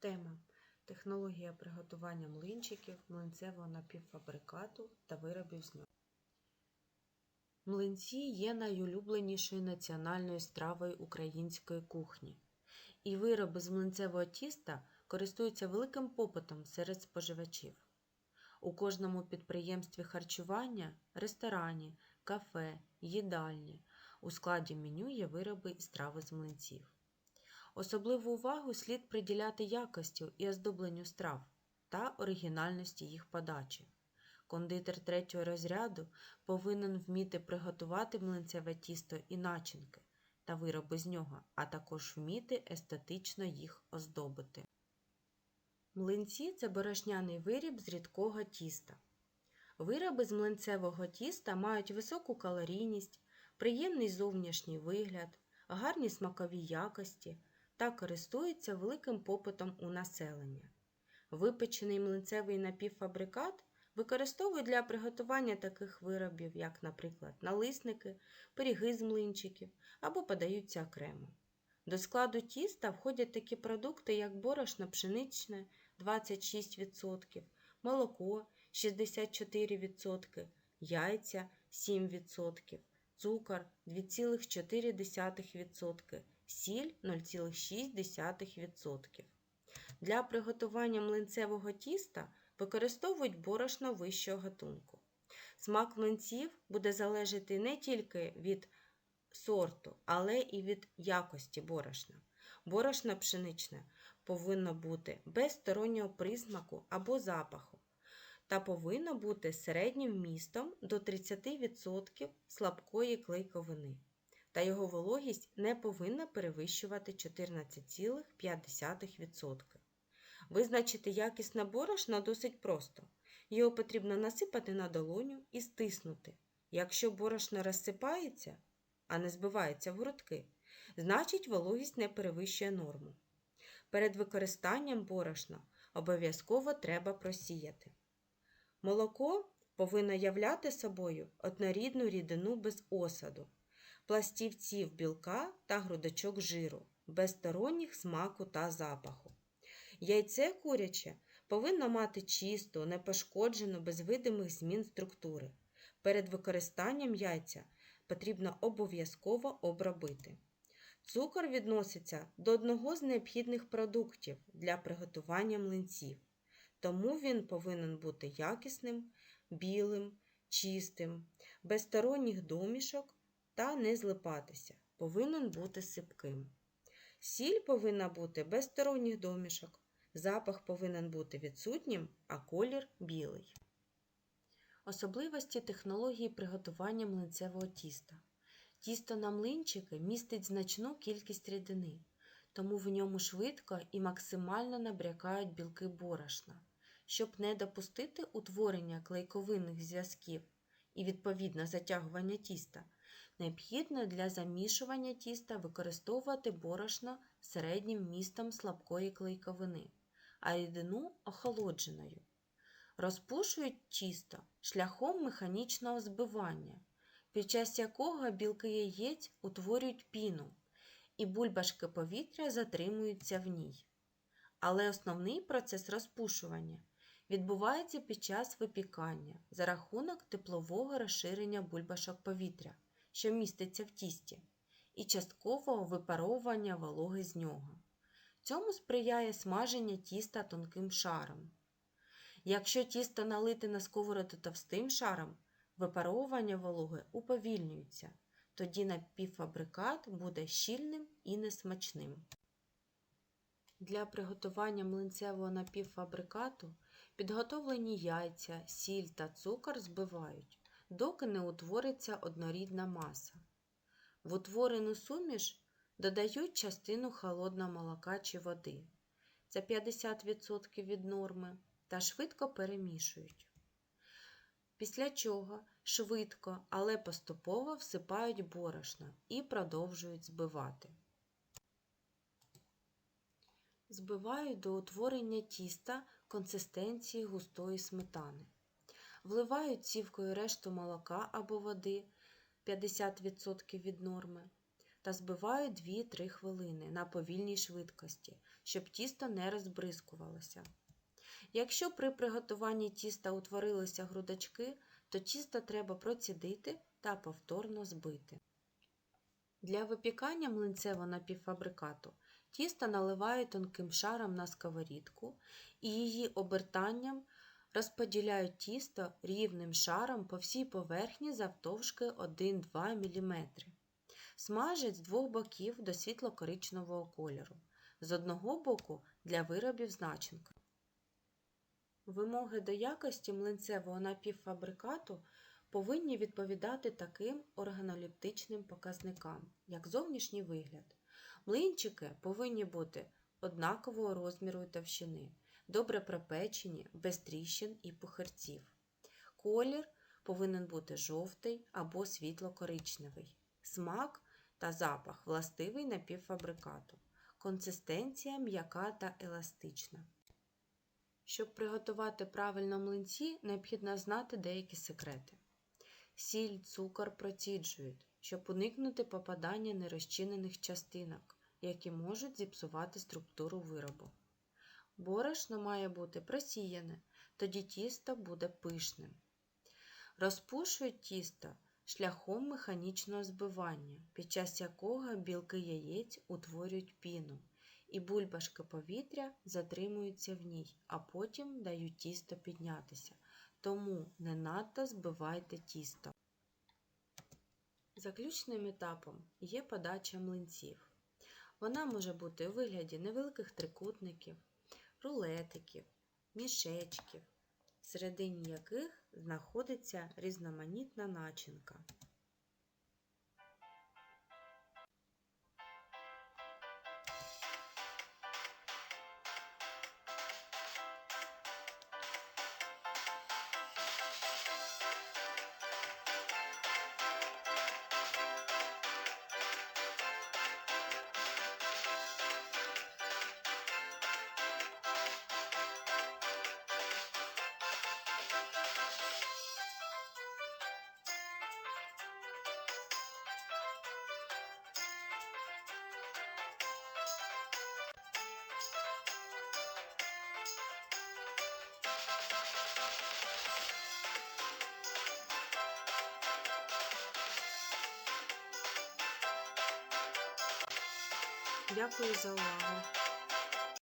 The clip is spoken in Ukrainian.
Тема Технологія приготування млинчиків, млинцевого напівфабрикату та виробів з нього. Млинці є найулюбленішою національною стравою української кухні, і вироби з млинцевого тіста користуються великим попитом серед споживачів. У кожному підприємстві харчування, ресторані, кафе, їдальні у складі меню є вироби і страви з млинців. Особливу увагу слід приділяти якості і оздобленню страв та оригінальності їх подачі. Кондитер третього розряду повинен вміти приготувати млинцеве тісто і начинки та вироби з нього, а також вміти естетично їх оздобити. Млинці це борошняний виріб з рідкого тіста. Вироби з млинцевого тіста мають високу калорійність, приємний зовнішній вигляд, гарні смакові якості та користуються великим попитом у населення. Випечений млинцевий напівфабрикат використовують для приготування таких виробів, як, наприклад, налисники, пиріги з млинчиків або подаються окремо. До складу тіста входять такі продукти, як борошно пшеничне 26%, молоко 64%, яйця 7%, цукор 2,4%, сіль 0,6%. Для приготування млинцевого тіста використовують борошно вищого гатунку. Смак млинців буде залежати не тільки від сорту, але і від якості борошна. Борошно пшеничне повинно бути без стороннього присмаку або запаху та повинно бути середнім вмістом до 30% слабкої клейковини, та його вологість не повинна перевищувати 14,5%. Визначити якісне борошно досить просто. Його потрібно насипати на долоню і стиснути. Якщо борошно розсипається, а не збивається в грудки, значить вологість не перевищує норму. Перед використанням борошна обов'язково треба просіяти. Молоко повинно являти собою однорідну рідину без осаду, пластівців білка та грудочок жиру, без сторонніх смаку та запаху. Яйце куряче повинно мати чисту, непошкоджену, без видимих змін структури. Перед використанням яйця потрібно обов'язково обробити. Цукор відноситься до одного з необхідних продуктів для приготування млинців, тому він повинен бути якісним, білим, чистим, без сторонніх домішок та не злипатися, повинен бути сипким. Сіль повинна бути без сторонніх домішок, запах повинен бути відсутнім, а колір білий. Особливості технології приготування млинцевого тіста. Тісто на млинчики містить значну кількість рідини, тому в ньому швидко і максимально набрякають білки борошна. Щоб не допустити утворення клейковинних зв'язків і відповідно затягування тіста, необхідно для замішування тіста використовувати борошно середнім вмістом слабкої клейковини, а рідину охолодженою. Розпушують тісто шляхом механічного збивання, під час якого білки яєць утворюють піну, і бульбашки повітря затримуються в ній. Але основний процес розпушування відбувається під час випікання за рахунок теплового розширення бульбашок повітря, що міститься в тісті, і часткового випаровування вологи з нього. Цьому сприяє смаження тіста тонким шаром. Якщо тісто налити на сковороду товстим шаром, випаровування вологи уповільнюється, тоді напівфабрикат буде щільним і несмачним. Для приготування млинцевого напівфабрикату підготовлені яйця, сіль та цукор збивають, доки не утвориться однорідна маса. В утворену суміш додають частину холодного молока чи води. Це 50% від норми та швидко перемішують. Після чого швидко, але поступово всипають борошно і продовжують збивати. Збивають до утворення тіста консистенції густої сметани. Вливають цівкою решту молока або води 50% від норми. та збиваю 2-3 хвилини на повільній швидкості, щоб тісто не розбризкувалося. Якщо при приготуванні тіста утворилися грудочки, то тісто треба процідити та повторно збити. Для випікання млинцевого напівфабрикату тісто наливаю тонким шаром на сковорідку і її обертанням розподіляю тісто рівним шаром по всій поверхні завтовшки 1-2 мм. Смажать з двох боків до світло-коричневого кольору, з одного боку для виробів з начинкою. Вимоги до якості млинцевого напівфабрикату повинні відповідати таким органолептичним показникам, як зовнішній вигляд. Млинчики повинні бути однакового розміру і товщини, добре пропечені, без тріщин і пухарців. Колір повинен бути жовтий або світло-коричневий. Смак та запах властивий напівфабрикату. Консистенція м'яка та еластична. Щоб приготувати правильно млинці, необхідно знати деякі секрети. Сіль, цукор проціджують, щоб уникнути попадання нерозчинених частинок, які можуть зіпсувати структуру виробу. Борошно має бути просіяне, тоді тісто буде пишним. Розпушують тісто шляхом механічного збивання, під час якого білки яєць утворюють піну, і бульбашки повітря затримуються в ній, а потім дають тісто піднятися. Тому не надто збивайте тісто. Заключним етапом є подача млинців. Вона може бути у вигляді невеликих трикутників, рулетиків, мішечків, всередині яких знаходиться різноманітна начинка. Дякую за увагу!